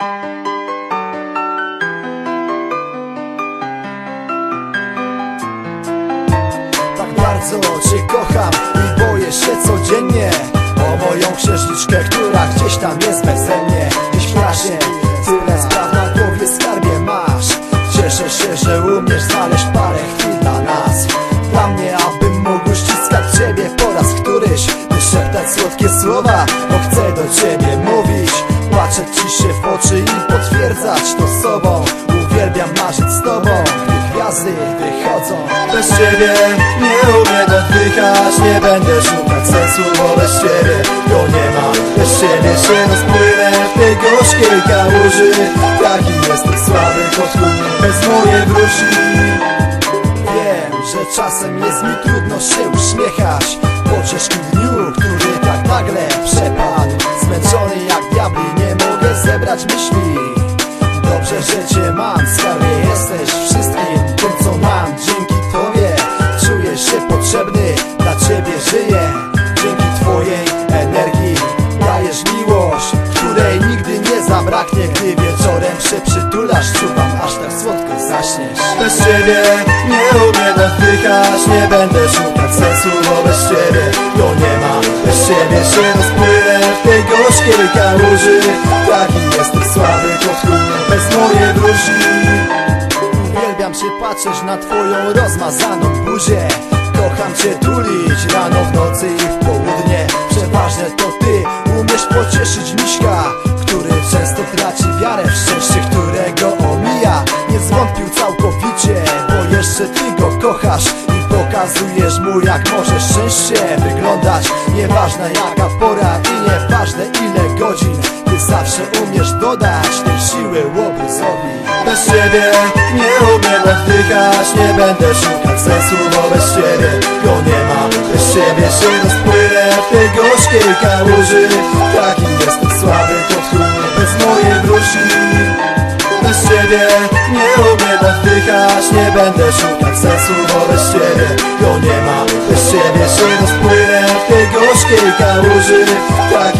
Tak bardzo Cię kocham i boję się codziennie O moją księżniczkę, która gdzieś tam jest beze mnie. Dziś w klasie tyle spraw na głowie skarbie masz. Cieszę się, że umiesz znaleźć parę chwil dla nas. Dla mnie, abym mógł ściskać Ciebie po raz któryś. By szeptać słodkie słowa, bo chcę do Ciebie mówić Patrzeć Ci się w oczy i potwierdzać to sobą. Uwielbiam marzyć z Tobą, gdy gwiazdy wychodzą. Bez Ciebie nie umiem oddychać Nie będę szukać sensu, bo bez Ciebie go nie ma. Bez Ciebie się rozpłynę w tej gorzkiej kałuży Taki jestem słaby kot bez mojej wróci. Wiem, że czasem jest mi trudno się uśmiechać zebrać myśli. Dobrze, że Cię mam, skarbie jesteś wszystkim tym co mam. Dzięki Tobie czuję się potrzebny, dla Ciebie żyję. Dzięki Twojej energii dajesz miłość Której nigdy nie zabraknie, gdy wieczorem się przytulasz. Czuwam aż tak słodko zaśniesz. Bez Ciebie nie umiem oddychać Nie będę szukać sensu, bo bez Ciebie. Go nie ma. Bez Ciebie się rozpłynę w tej gorzkiej Uwielbiam się patrzeć na twoją rozmazaną buzię. Kocham cię tulić rano, w nocy i w południe. Przeważnie to ty umiesz pocieszyć miśka Który często traci wiarę w szczęście, którego omija. Nie zwątpił całkowicie, bo jeszcze ty go kochasz I pokazujesz mu jak może szczęście wyglądać. Nieważna jaka pora i nieważne ile godzin Ty zawsze umiesz dodać siły łobuzowi. Bez ciebie nie umiem oddychać Nie będę szukać sensu, bo bez ciebie go nie ma Bez ciebie się rozpłynę. W tej gorzkiej kałuży Taki jestem słaby kot bez mojej wróci bez ciebie nie umiem oddychać Nie będę szukać sensu, bo bez ciebie go nie ma Bez ciebie się rozpłynę. W tej gorzkiej kałuży Tak